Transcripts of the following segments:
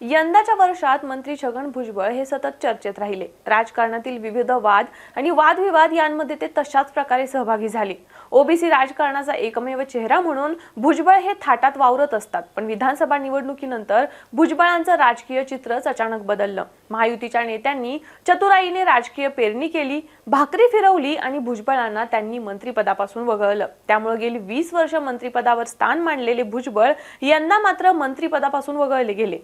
यंदाच्या वर्षात मंत्री छगन भुजबळ हे सतत चर्चेत राहिले. राजकारणातील विविध वाद आणि वादविवाद यांमध्ये ते तशाच प्रकारे सहभागी झाले. ओबीसी राजकारणाचा एकमेव चेहरा म्हणून भुजबळ हे थाटात वावरत असतात. पण विधानसभा निवडणुकीनंतर भुजबळांचं राजकीय चित्रच अचानक बदललं. महायुतीच्या नेत्यांनी चतुराईने राजकीय पेरणी केली भाकरी फिरवली आणि भुजबळांना त्यांनी मंत्रिपदापासून वगळलं. त्यामुळे गेली वीस वर्ष मंत्रिपदावर स्थान मांडलेले भुजबळ यंदा मात्र मंत्रिपदापासून वगळले गेले.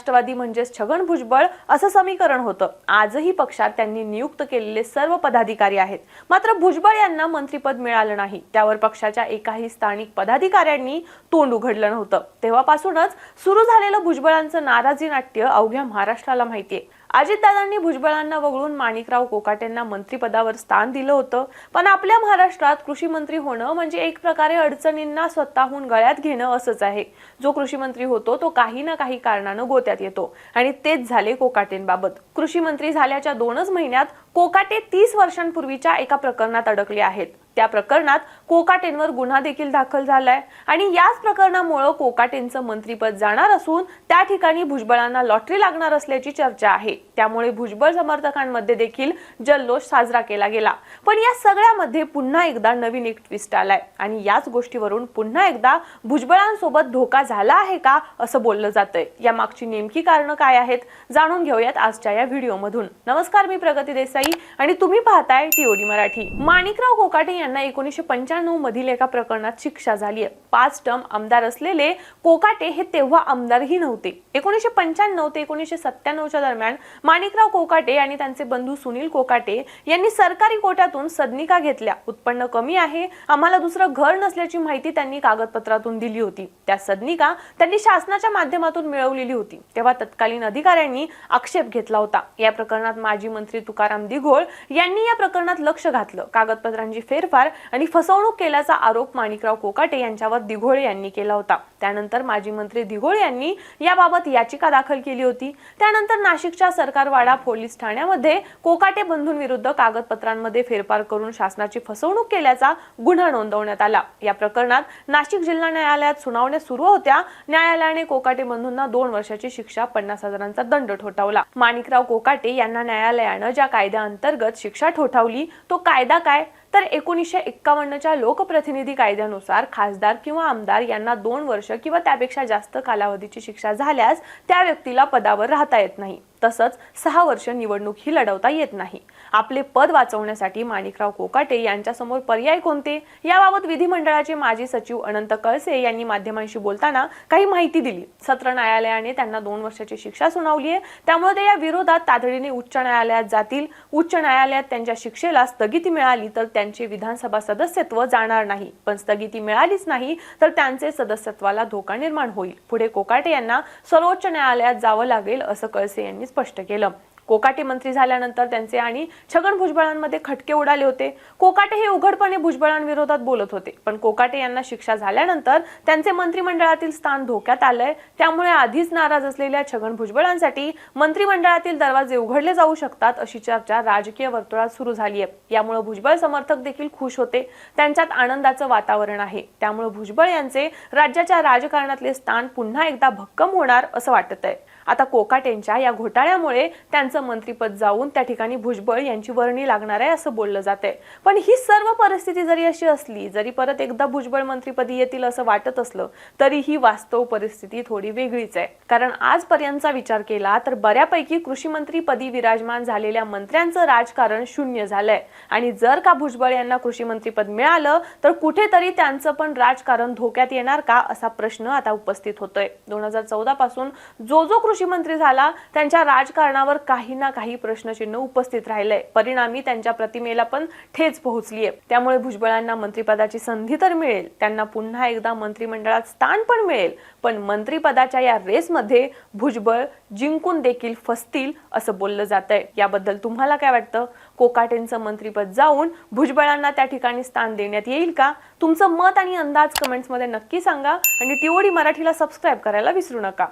राष्ट्रवादी म्हणजेच छगन भुजबळ असं समीकरण होतं. आजही पक्षात त्यांनी नियुक्त केलेले सर्व पदाधिकारी आहेत. मात्र भुजबळ यांना मंत्रीपद मिळालं नाही. त्यावर पक्षाच्या एकाही स्थानिक पदाधिकाऱ्यांनी तोंड उघडलं नव्हतं. तेव्हापासूनच सुरू झालेलं भुजबळांचं नाराजी नाट्य अवघ्या महाराष्ट्राला माहितीये. अजितदादांनी भुजबळांना वगळून माणिकराव कोकाटेंना मंत्रिपदावर स्थान दिलं होतं. पण आपल्या महाराष्ट्रात कृषी मंत्री होणं म्हणजे एक प्रकारे अडचणींना स्वतःहून गळ्यात घेणं असंच आहे. जो कृषी मंत्री होतो तो काही ना काही कारणानं गोत्यात येतो. आणि तेच झाले कोकाटेंबाबत. कृषी मंत्री झाल्याच्या दोनच महिन्यात कोकाटे तीस वर्षांपूर्वीच्या एका प्रकरणात अडकले आहेत. त्या प्रकरणात कोकाटेंवर गुन्हा देखील दाखल झालाय. आणि याच प्रकरणामुळे कोकाटेंचं मंत्रीपद जाणार असून त्या ठिकाणी भुजबळांना लॉटरी लागणार असल्याची चर्चा आहे. त्यामुळे भुजबळ समर्थकांमध्ये देखील जल्लोष साजरा केला गेला. पण या सगळ्यामध्ये पुन्हा एकदा नवीन एक ट्विस्ट आलाय. आणि याच गोष्टीवरून पुन्हा एकदा भुजबळांसोबत धोका झाला आहे का असं बोललं जातंय. या मागची नेमकी कारणं काय आहेत जाणून घेऊयात आजच्या या व्हिडिओमधून. नमस्कार मी प्रगती देसाई आणि तुम्ही पाहताय टीओडी मराठी. माणिकराव कोकाटे यांना एकोणीसशे पंच्याण्णव मधील एका प्रकरणात शिक्षा झाली आहे. पाच टर्म आमदार असलेले कोकाटे हे तेव्हा आमदारही नव्हते. एकोणीसशे पंच्याण्णव ते एकोणीसशे सत्त्याण्णवच्या दरम्यान माणिकराव कोकाटे आणि त्यांचे बंधू सुनील कोकाटे यांनी सरकारी कोट्यातून सदनिका घेतल्या. उत्पन्न कमी आहे आम्हाला दुसरं घर नसल्याची माहिती त्यांनी कागदपत्रातून दिली होती. त्या सदनिका त्यांनी शासनाच्या माध्यमातून मिळवलेली होती. तेव्हा तत्कालीन अधिकाऱ्यांनी आक्षेप घेतला होता. या प्रकरणात माजी मंत्री तुकाराम दिघोळ यांनी या प्रकरणात लक्ष घातलं. कागदपत्रांची फेर फेरफार आणि फसवणूक केल्याचा आरोप माणिकराव कोकाटे यांच्यावर दिघोळे यांनी केला होता. त्यानंतर माजी मंत्री दिघोळ यांनी याबाबत याचिका दाखल केली होती. त्यानंतर नाशिकच्या सरकारवाडा पोलीस ठाण्यामध्ये कोकाटे बंधूंविरुद्ध कागदपत्रांमध्ये फेरफार करून शासनाची फसवणूक केल्याचा गुन्हा नोंदवण्यात आला. या प्रकरणात नाशिक जिल्हा न्यायालयात सुनावण्या सुरू होत्या. न्यायालयाने कोकाटे बंधूंना दोन वर्षाची शिक्षा पन्नास हजारांचा दंड ठोठावला. माणिकराव कोकाटे यांना न्यायालयानं ज्या कायद्याअंतर्गत शिक्षा ठोठावली तो कायदा काय? तर एकोणीसशे एक्कावन्नच्या लोकप्रतिनिधी कायद्यानुसार खासदार किंवा आमदार यांना दोन वर्ष किंवा त्यापेक्षा जास्त कालावधीची शिक्षा झाल्यास त्या व्यक्तीला पदावर राहता येत नाही. तसंच सहा वर्ष निवडणूक ही लढवता येत नाही. आपले पद वाचवण्यासाठी माणिकराव कोकाटे यांच्यासमोर पर्याय कोणते? याबाबत विधिमंडळाचे माजी सचिव अनंत कळसे यांनी माध्यमांशी बोलताना काही माहिती दिली. सत्र न्यायालयाने त्यांना दोन वर्षाची शिक्षा सुनावली आहे त्यामुळे ते या विरोधात तातडीने उच्च न्यायालयात जातील. उच्च न्यायालयात त्यांच्या शिक्षेला स्थगिती मिळाली तर त्यांचे विधानसभा सदस्यत्व जाणार नाही. पण स्थगिती मिळालीच नाही तर त्यांचे सदस्यत्वाला धोका निर्माण होईल. पुढे कोकाटे यांना सर्वोच्च न्यायालयात जावं लागेल असं कळसे यांनी स्पष्ट केलं. कोकाटे मंत्री झाल्यानंतर त्यांचे आणि छगन भुजबळांमध्ये खटके उडाले होते. कोकाटे हे उघडपणे भुजबळांविरोधात बोलत होते. पण कोकाटे यांना शिक्षा झाल्यानंतर त्यांचे मंत्रिमंडळातील स्थान धोक्यात आलंय. त्यामुळे आधीच नाराज असलेल्या छगन भुजबळांसाठी मंत्रिमंडळातील दरवाजे उघडले जाऊ शकतात अशी चर्चा राजकीय वर्तुळात सुरू झाली आहे यामुळे भुजबळ समर्थक देखील खुश होते. त्यांच्यात आनंदाचं वातावरण आहे. त्यामुळे भुजबळ यांचे राज्याच्या राजकारणातले स्थान पुन्हा एकदा भक्कम होणार असं वाटत आहे आता कोकाटेंच्या या घोटाळ्यामुळे त्यांचं मंत्रीपद जाऊन त्या ठिकाणी भुजबळ यांची वर्णी लागणार आहे असं बोललं जात आहे पण ही सर्व परिस्थिती जरी अशी असली जरी परत एकदा भुजबळ मंत्रीपदी येतील असं वाटत असलं तरी ही वास्तव परिस्थिती थोडी वेगळीच आहे. कारण आजपर्यंतचा विचार केला तर बऱ्यापैकी कृषी मंत्री पदी विराजमान झालेल्या मंत्र्यांचं राजकारण शून्य झालंय. आणि जर का भुजबळ यांना कृषी मंत्रीपद मिळालं तर कुठेतरी त्यांचं पण राजकारण धोक्यात येणार का असा प्रश्न आता उपस्थित होतोय. दोन हजार चौदा पासून जो जो कृषी मंत्री झाला त्यांच्या राजकारणावर काही ना काही प्रश्नचिन्ह उपस्थित राहिलंय. परिणामी त्यांच्या प्रतिमेला पण ठेच पोहोचली आहे त्यामुळे भुजबळांना मंत्रिपदाची संधी तर मिळेल त्यांना पुन्हा एकदा मंत्रिमंडळात स्थान पण मिळेल पण मंत्रिपदाच्या या रेसमध्ये भुजबळ जिंकून देखील फसतील असं बोललं जात आहे याबद्दल तुम्हाला काय वाटतं? कोकाटेंचं मंत्रिपद जाऊन भुजबळांना त्या ठिकाणी स्थान देण्यात येईल का? तुमचं मत आणि अंदाज कमेंट्समध्ये नक्की सांगा आणि टीओडी मराठीला सबस्क्राईब करायला विसरू नका.